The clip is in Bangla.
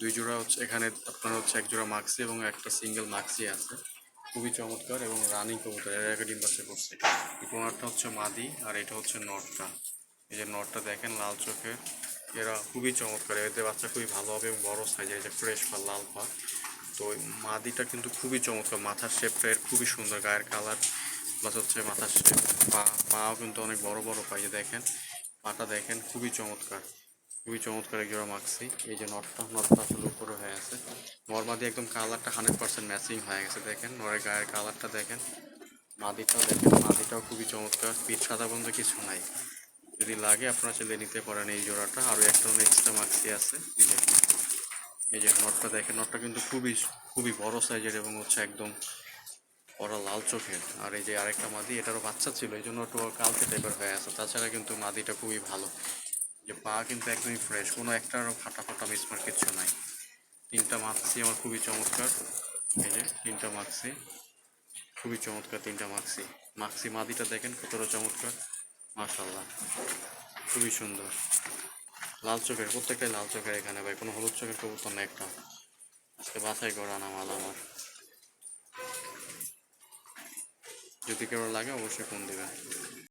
দুই জোড়া হচ্ছে, এখানে আপনার হচ্ছে এক জোড়া মাক্সি এবং একটা সিঙ্গেল মাক্সি আছে। খুবই চমৎকার এবং রানিং কবুতর, এর আগে ডিম করছে। কোনারটা হচ্ছে মাদি আর এটা হচ্ছে নটটা। এই যে নটটা দেখেন, লাল চোখের। এরা খুবই চমৎকার, এদের বাচ্চা খুবই ভালো হবে এবং বড় সাইজের এই যে ফ্রেশ পা লাল পা তো মাদিটা কিন্তু খুবই চমৎকার, মাথার শেপটা এর খুবই সুন্দর, গায়ের কালার প্লাস হচ্ছে মাথার শেপ পা, পাও কিন্তু অনেক বড় বড় পাই দেখেন, পাটা দেখেন, খুবই চমৎকার। খুবই চমৎকার এক জোড়া মাখছি এই যে নটটা নটটা আসলে উপরে হয়ে আছে। নর্মাদি একদম কালারটা হান্ড্রেড পার্সেন্ট ম্যাচিং হয়ে গেছে, দেখেন। নরের গায়ের কালারটা দেখেন। মাদিটাও দেখেন, মাদিটাও খুবই চমৎকার। পিঠ সাদা বন্ধ কিছু নাই। যদি লাগে আপনারা চলে নিতে পারেন এই জোড়াটা। আরও একটা এক্সট্রা মাক্সি আছে, এই যে। এই যে নটটা দেখেন নটটা কিন্তু খুবই খুবই বড় সাইজের এবং হচ্ছে একদম ওরা লাল চোখের। আর এই যে আরেকটা মাদি, এটারও বাচ্চা ছিল, এই জন্য একটু কালকে টাইপের হয়ে আছে। তাছাড়া কিন্তু মাদিটা খুবই ভালো। যে পা কিন্তু একদমই ফ্রেশ কোনো একটারও ফাটা ফাটা মিসমার কিচ্ছু নাই। তিনটা মাক্সি আমার খুবই চমৎকার। এই যে, তিনটা মাক্সি খুবই চমৎকার তিনটা মাক্সি মাক্সি মাদিটা দেখেন কতটা চমৎকার। মাশাল্লাহ খুবই সুন্দর। লাল চোখের, প্রত্যেকটাই লাল চোখের এখানে ভাই, কোনো হলুদ চোখের কবুতর না একটা। আজকে বাছাই করা না মাল আমার। যদি কেউ লাগে অবশ্যই ফোন দেবেন।